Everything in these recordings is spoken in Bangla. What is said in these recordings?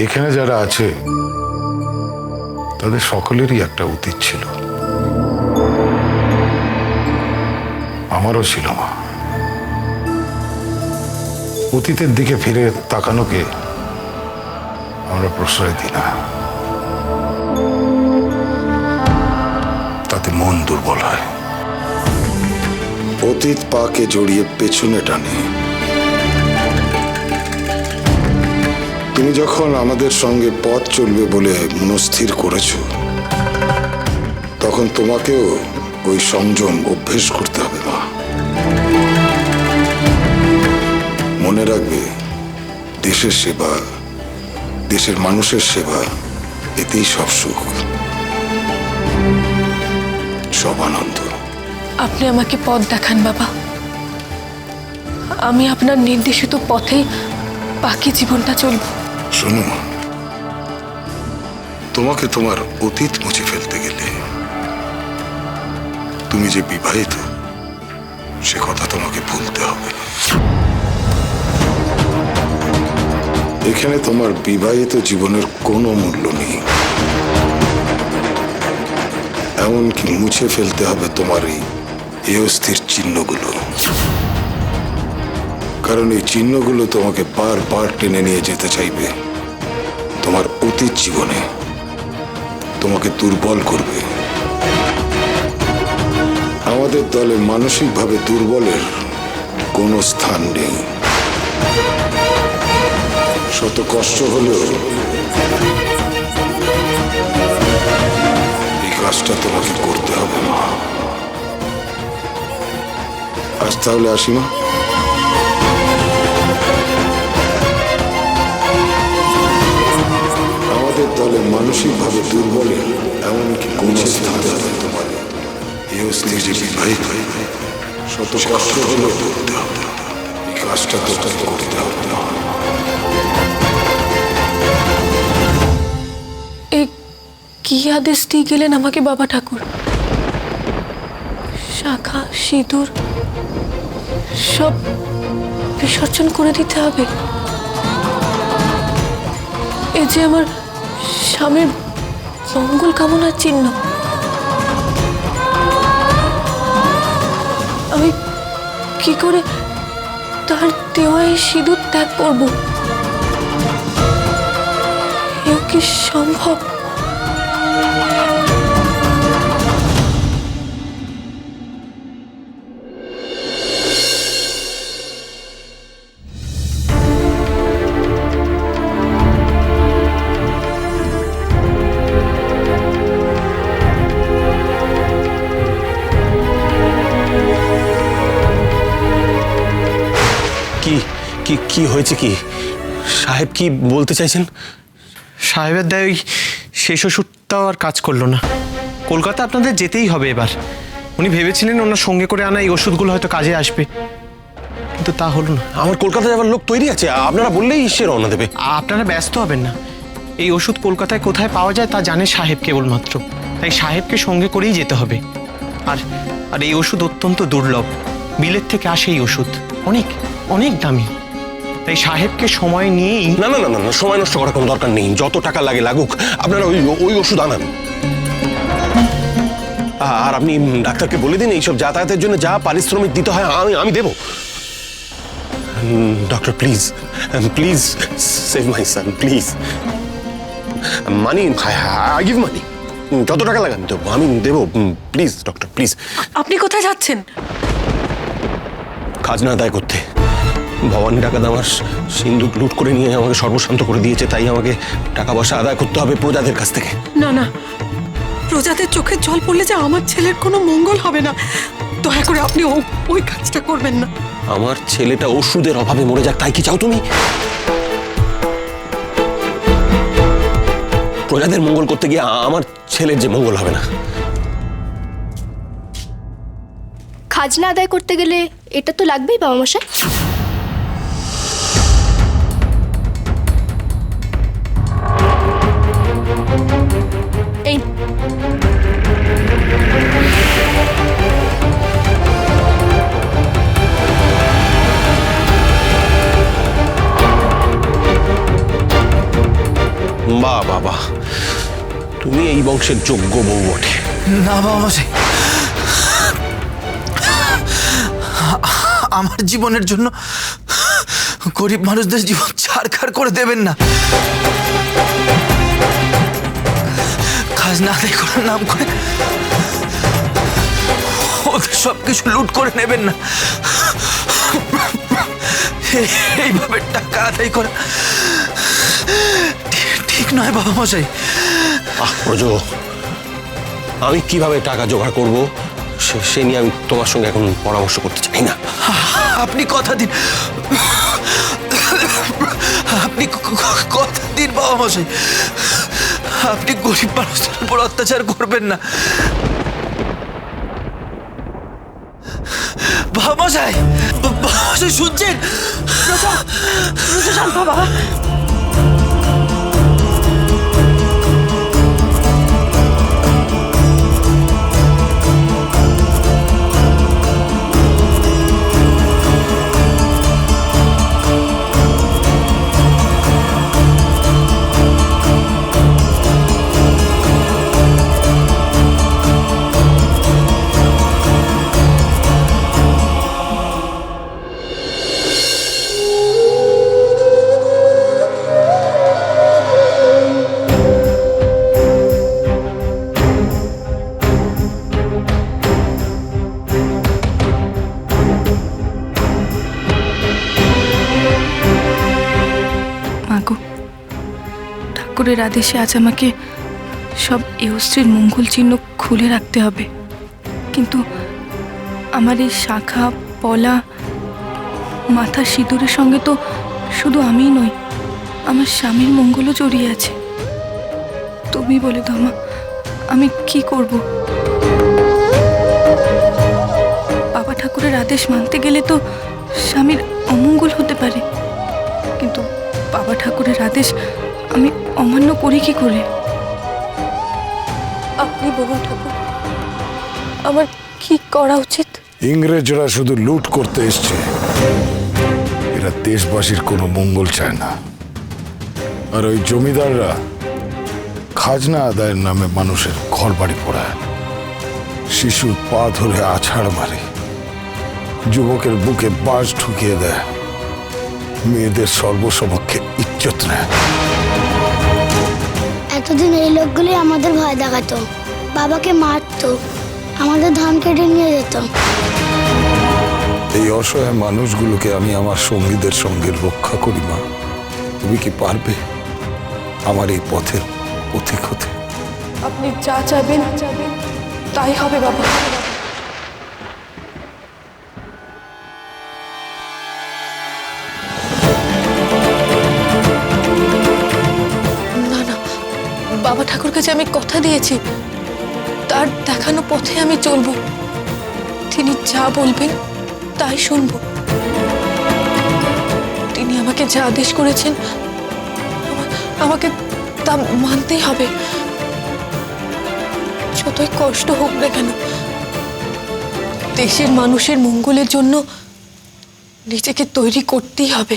এখানে যারা আছে, তাদের সকলেরই একটা অতীত ছিল। আমারও ছিল মা। অতীতের দিকে ফিরে তাকানোকে আমরা প্রশ্রয় দিই না। তাতে মন দুর্বল হয়। অতীত পাকে জড়িয়ে পেছনে টানে। তুমি যখন আমাদের সঙ্গে পথ চলবে বলে মনস্থির করেছ, তখন তোমাকেও ওই সংযম অভ্যেস করতে হবে, মা। মনে রাখবে, দেশের সেবা, দেশের মানুষের সেবা, এতেই সব সুখ। সব আনন্দ। আপনি আমাকে পথ দেখান, বাবা। আমি আপনার নির্দেশিত পথে বাকি জীবনটা চলব। শোনো, তোমাকে তোমার অতীত মুছে ফেলতে গেলে তুমি যে বিবাহিত, সে কথা তোমাকে ভুলতে হবে। এখানে তোমার বিবাহিত জীবনের কোনো মূল্য নেই। এমনকি মুছে ফেলতে হবে তোমার এই অস্থির চিহ্নগুলো। কারণ এই চিহ্নগুলো তোমাকে বারবার টেনে নিয়ে যেতে চাইবে। তোমার অতীত জীবনে তোমাকে দুর্বল করবে। আমাদের দলে মানসিকভাবে দুর্বলের কোনো স্থান নেই। শত কষ্ট হলেও এই কাজটা তোমাকে করতে হবে, মা। আজ তাহলে আসি, মা। আমাদের দলে মানসিকভাবে দুর্বলের এমনকি কোন স্থান হবে তোমার এই অস্থির যে বিবাহিত শত কষ্ট হলেও করতে হবে। এই কাজটা তো করতে হবে। কি আদেশ দিয়ে গেলেন আমাকে বাবা ঠাকুর? শাখা, সিঁদুর, সব বিসর্জন করে দিতে হবে। এ যে আমার স্বামীর মঙ্গল কামনার চিহ্ন। আমি কি করে তার দেওয়ায় সিঁদুর ত্যাগ করব? কি সম্ভব? কি কি হয়েছে কি? সাহেব কি বলতে চাইছেন? সাহেবের দেয় ওই শেষ ওষুধটাও আর কাজ করল না। কলকাতা আপনাদের যেতেই হবে এবার। উনি ভেবেছিলেন ওনার সঙ্গে করে আনা এই ওষুধগুলো হয়তো কাজে আসবে। কিন্তু তা হলো না। আমার কলকাতা যাওয়ার লোক তৈরি আছে আপনারা বললেই সে রওনা দেবে। আপনারা ব্যস্ত হবেন না। এই ওষুধ কলকাতায় কোথায় পাওয়া যায় তা জানে সাহেব কেবলমাত্র। তাই সাহেবকে সঙ্গে করেই যেতে হবে। আর আর এই ওষুধ অত্যন্ত দুর্লভ। বিলের থেকে আসে এই ওষুধ। অনেক অনেক দামি। তাই সাহেবকে সময় নিয়েই না না না না না সময় নষ্ট করার কোনো দরকার নেই। যত টাকা লাগে লাগুক আপনারা ওই ওই ওষুধ আনান। আর আপনি ডাক্তারকে বলে দিন এইসব যাতায়াতের জন্য যা পারিশ্রমিক দিতে হয় আমি আমি দেবো। Doctor please please save my son please money I give money যত টাকা লাগান দেবো আমি দেবো প্লিজ ডক্টর প্লিজ আপনি কোথায় যাচ্ছেন? খাজনা আদায় করতে। ভবানী টাকা আমার সিন্ধুক লুট করে নিয়ে আমাকে সর্বশান্ত করে দিয়েছে তাই আমাকে টাকা পয়সা আদায় করতে হবে প্রজাদের কাছ থেকে। না না প্রজাদের চোখে জল পড়লে যে আমার ছেলের কোনো মঙ্গল হবে না। দয়া করে আপনি ওই কাজটা করবেন না। আমার ছেলেটা ওষুধের অভাবে মরে যাক তাই কি চাও তুমি? প্রজাদের মঙ্গল করতে গিয়ে আমার ছেলের যে মঙ্গল হবে না। খাজনা আদায় করতে গেলে এটা তো লাগবেই বাবা মশাই। বাবা। তুমি এই বংশের যোগ্য বউ বটে। না বাবা মশাই। আমার জীবনের জন্য গরিব মানুষদের জীবন ছাড়খাড় করে দেবেন না। খাজনা আদায় করার নাম করে ওদের সব কিছু লুট করে নেবেন না। এইভাবে টাকা আদায় করা ঠিক- নয় বাবা মশাই। আহ প্রজ আমি কীভাবে টাকা জোগাড় করব? সে- নিয়ে আমি তোমার সঙ্গে এখন পরামর্শ করতে চাই না? আপনি কথা দিন। আপনি কথা দিন বাবা মশাই। আপনি গরিব মানুষদের উপর অত্যাচার করবেন না। বাবা মশাই বাবা মশাই শুনছেন? মাগো ঠাকুরের আদেশে আজ আমাকে সব এহস্ত্রীর মঙ্গল চিহ্ন খুলে রাখতে হবে। কিন্তু আমার এই শাখা, পলা, মাথা সিঁদুরের সঙ্গে তো শুধু আমিই নই, আমার স্বামীর মঙ্গলও জড়িয়ে আছে। তুমি বলে দাও মা, আমি কি করব? বাবা ঠাকুরের আদেশ মানতে গেলে তো স্বামীর অমঙ্গল হতে পারে। কিন্তু বাবা ঠাকুরের আদেশ অমান্য করি কি করে? আপনি বলুন ঠাকুর আমার কি করা উচিত? ইংরেজরা শুধু লুট করতে এসছে। এরা দেশবাসীর কোনো মঙ্গল চায় না। আর ওই জমিদাররা খাজনা আদায়ের নামে মানুষের ঘর বাড়ি পোড়ায়। শিশুর পা ধরে আছাড় মারে। যুবকের বুকে বাস ঢুকিয়ে দেয়। মেয়েদের সর্বসমক্ষে ইজ্জত নেয়। এতদিন এই লোকগুলি আমাদের ভয় দেখাতো। বাবাকে মারতো আমাদের ধান কেটে নিয়ে যেত। এই অসহায় মানুষগুলোকে আমি আমার সঙ্গীদের সঙ্গে রক্ষা করি মা। তুমি কি পারবে আমার এই পথের পথিক হতে? আপনি যা চাবেন তাই হবে বাবা। কথা দিয়েছি। তার দেখানো পথে আমি চলবো। তিনি যা বলবেন, তাই শুনব। তিনি আমাকে যা আদেশ করেছেন, আমাকে তা মানতেই হবে। যতই কষ্ট হোক না কেন, দেশের মানুষের মঙ্গলের জন্য নিজেকে তৈরি করতেই হবে।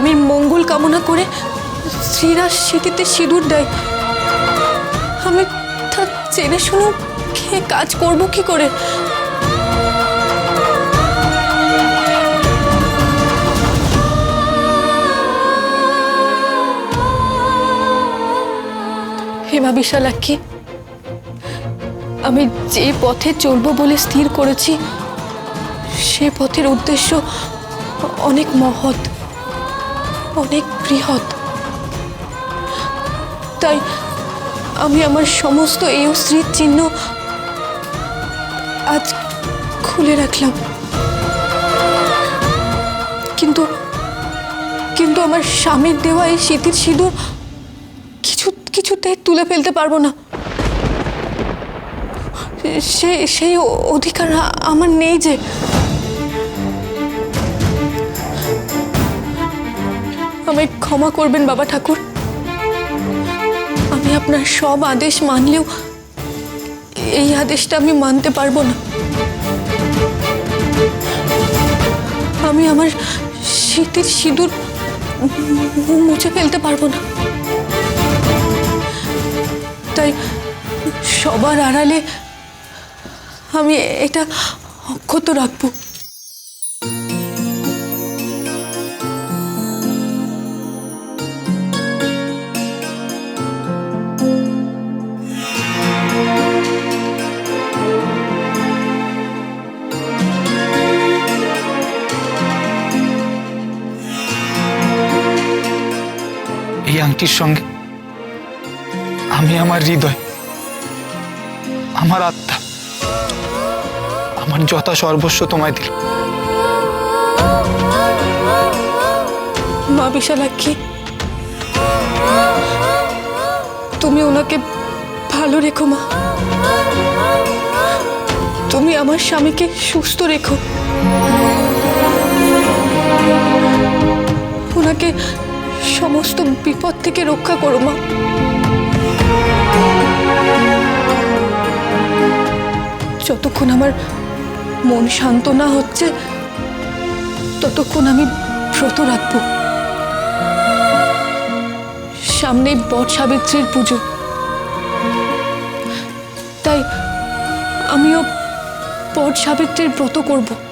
স্বামীর মঙ্গল কামনা করে স্ত্রীরা স্মৃতিতে সিঁদুর দেয়। আমি তা জেনে শুনে খেয়ে কাজ করব কি করে? হেমা বিশালাক্ষী আমি যে পথে চলবো বলে স্থির করেছি, সে পথের উদ্দেশ্য অনেক মহৎ। অনেক বৃহৎ। তাই আমি আমার সমস্ত এই স্ত্রীর চিহ্ন আজ খুলে রাখলাম। কিন্তু কিন্তু আমার স্বামীর দেওয়া এই স্মৃতির সিঁদুর কিছু কিছুতে তুলে ফেলতে পারব না। সে, সেই অধিকার আমার নেই যে আমায় ক্ষমা করবেন, বাবা ঠাকুর। আমি আপনার সব আদেশ মানলেও এই আদেশটা আমি মানতে পারব না। আমি আমার শীতের সিঁদুর মুছে ফেলতে পারব না। তাই সবার আড়ালে আমি এটা অক্ষত রাখব। আংটির সঙ্গে। আমি আমার হৃদয়, আমার আত্মা, আমার যথা সর্বস্ব তোমায় দিল মা বিশালাক্ষী, তুমি ওনাকে ভালো রেখো মা। তুমি আমার স্বামীকে সুস্থ রেখো। ওনাকে সমস্ত বিপদ থেকে রক্ষা করো, মা। যতক্ষণ আমার মন শান্ত না হচ্ছে, ততক্ষণ আমি ব্রত রাখব। সামনে বট সাবিত্রীর পুজো। তাই আমিও বট সাবিত্রীর ব্রত করব।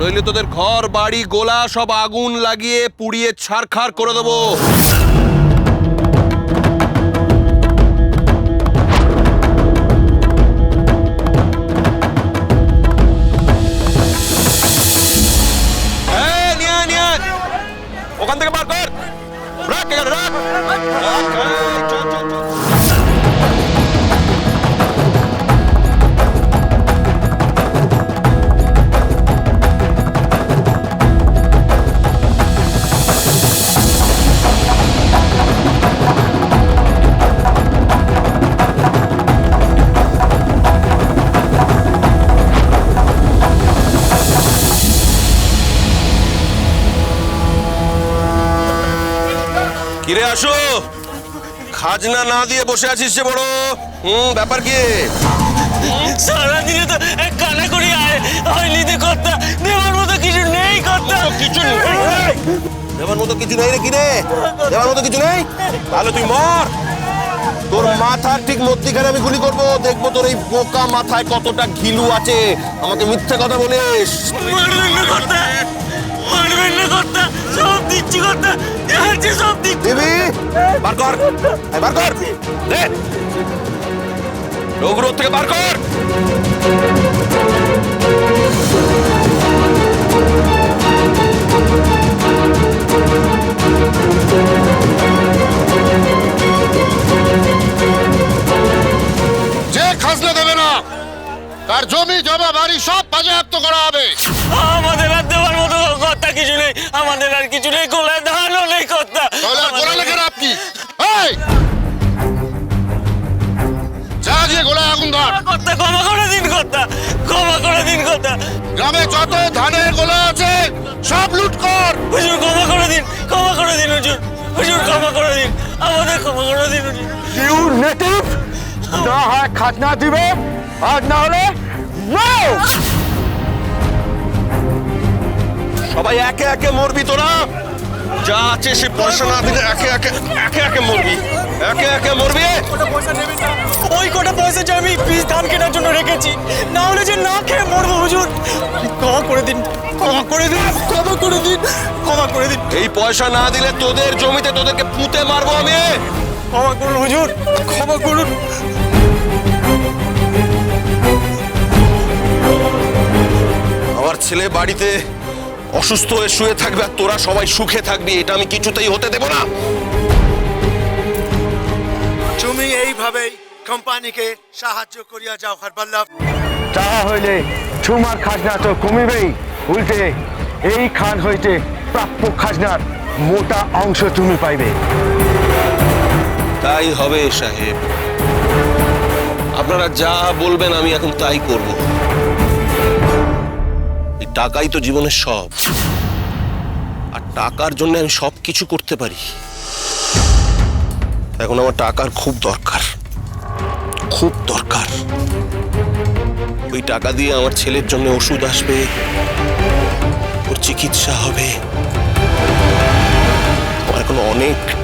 নইলে তোদের ঘর বাড়ি গোলা সব আগুন লাগিয়ে পুড়িয়ে ছাড়খাড় করে দেবো। কিরে আসো। খাজনা না দিয়ে বসে আছিস যে বড়। হুম ব্যাপার কি? সারাদিনে তো এক কানা করি আয়। হয়নি দে কর্তা। দেওয়ার মতো কিছু নেই কর্তা। কিছু নেই। দেওয়ার মতো কিছু নেই রে কিরে দেওয়ার মতো কিছু নেই? তাহলে তুই মর। তোর মাথার ঠিক মধ্যিখানে আমি গুলি করব। দেখব তোর এই বোকা মাথায় কতটা ঘিলু আছে। আমাকে মিথ্যে কথা বলিস। মারবেন না কর্তা সব দিচ্ছি কর্তা। আছে সব দিচ্ছি দিবি বার কর। এই বার কর। দে। রোগরোধ থেকে বার কর। কর্তা কিছু নেই আমাদের আর কিছু নেই গোলায় ধানও নেই কর্তা। তাহলে আর গোলা লেখেন আপনি এই! যা গিয়ে গোলায় আগুন ধর। কর্তা ক্ষমা করে দিন কর্তা ক্ষমা করে দিন কর্তা। গ্রামে যত ধানের গোলা আছে সব লুট কর। হুজুর ক্ষমা করে দিন ক্ষমা করে দিন হুজুর হুজুর ক্ষমা করে দিন আমাদের ক্ষমা করে দিন হুজুর। ইউ নেটিভ না হয় খাজনা দিবে আর না হলে সবাই একে একে মরবি তোরা যা আছে সে পয়সা না দিলে একে একে একে একে মরবি। একে একে মরবি? ওই কটা পয়সা যে আমি পিস ধান কেনার জন্য রেখেছি না হলে যে না খেয়ে মরবো হুজুর। ক্ষমা করে দিন ক্ষমা করে দিন ক্ষমা করে দিন ক্ষমা করে দিন। এই পয়সা না দিলে তোদের জমিতে তোদেরকে পুঁতে মারবো আমি? ক্ষমা করুন হুজুর ক্ষমা করুন। আমার ছেলে বাড়িতে অসুস্থ হয়ে শুয়ে থাকবে আর তোরা সবাই সুখে থাকবি এটা আমি কিছুতেই হতে দেব না। তুমি এইভাবেই কোম্পানিকে সাহায্য করিয়া যাও হরবল্লভ তাহা হইলে তোমার খাজনা তো কমিবেই উল্টে এই খান হইতে প্রাপ্য খাজনার মোটা অংশ তুমি পাইবে। তাই হবে সাহেব। আপনারা যা বলবেন আমি এখন তাই করব। টাকাই তো জীবনের সব। আর টাকার জন্য আমি সব কিছু করতে পারি। এখন আমার টাকার খুব দরকার। খুব দরকার। ওই টাকা দিয়ে আমার ছেলের জন্য ওষুধ আসবে। ওর চিকিৎসা হবে। আমার এখন অনেক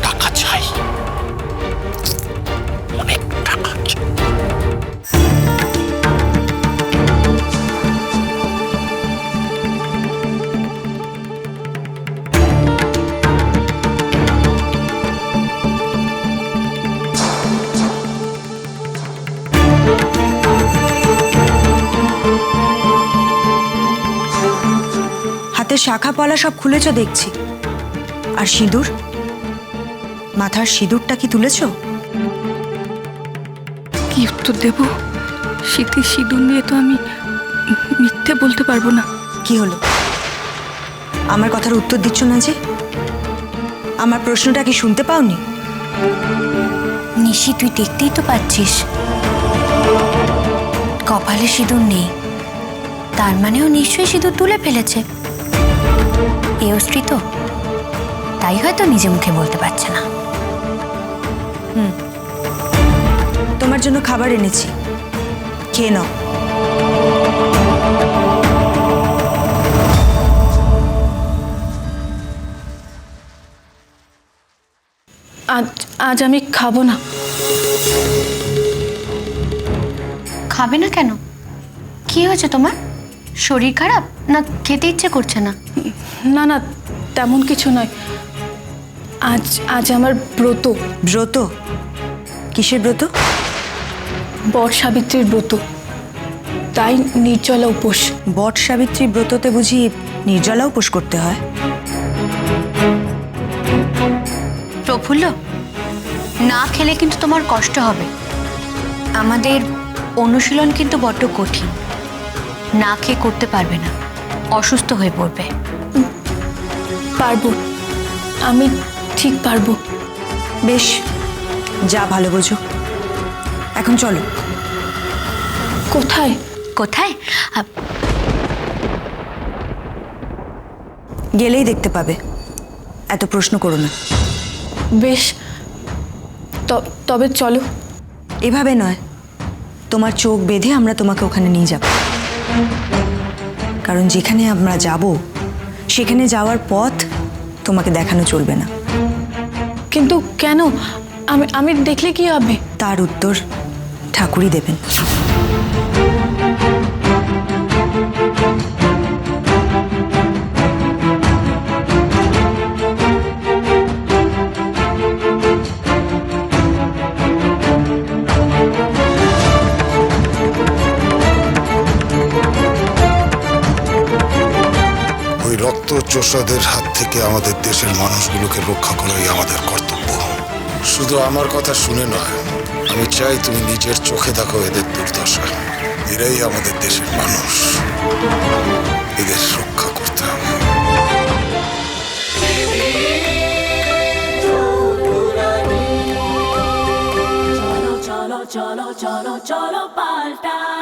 হাতের শাখা পলা সব খুলেছ দেখছি। আর সিঁদুর? মাথার সিঁদুরটা কি তুলেছ? কি উত্তর দেব? শীতের সিঁদুর নিয়ে তো আমি মিথ্যে বলতে পারব না। কি হলো? আমার কথার উত্তর দিচ্ছ না যে? আমার প্রশ্নটা কি শুনতে পাওনি? নিশি তুই দেখতেই তো পাচ্ছিস। কপালে সিঁদুর নেই। তার মানেও নিশ্চয়ই সিঁদুর তুলে ফেলেছে। স্ত্রী তো তাই হয়তো নিজে মুখে বলতে পারছে না। হুম। তোমার জন্য খাবার এনেছি। খেয়ে নাও। আজ আজ আমি খাব না। খাবে না কেন? কি হয়েছে তোমার? শরীর খারাপ? না খেতে ইচ্ছে করছে না। না না তেমন কিছু নয়। আজ আজ আমার ব্রত। ব্রত? কিসের ব্রত? বট সাবিত্রীর ব্রত। তাই নির্জলা উপোস। বট সাবিত্রী ব্রততে বুঝি নির্জলা উপোস করতে হয়? প্রফুল্ল না খেলে কিন্তু তোমার কষ্ট হবে। আমাদের অনুশীলন কিন্তু বড্ড কঠিন। না খেয়ে করতে পারবে না। অসুস্থ হয়ে পড়বে। পারব। আমি ঠিক পারব। বেশ যা ভালো বোঝো। এখন চলো। কোথায়? কোথায়? আ- গেলেই দেখতে পাবে। এত প্রশ্ন করো না। বেশ ত- তবে চলো। এভাবে নয়। তোমার চোখ বেঁধে আমরা তোমাকে ওখানে নিয়ে যাব। কারণ যেখানে আমরা যাব সেখানে যাওয়ার পথ তোমাকে দেখানো চলবে না। কিন্তু কেন? আমি আমি দেখলে কি হবে? তার উত্তর ঠাকুরই দেবেন। চোষাদের হাত থেকে আমাদের দেশের মানুষগুলোকে রক্ষা করাই আমাদের কর্তব্য। শুধু আমার কথা শুনে নয় আমি চাই তুমি নিজের চোখে দেখো এদের দুর্দশা। এরাই আমাদের দেশের মানুষ। এদের রক্ষা করতে হবে। cholo, cholo, cholo, cholo, palta.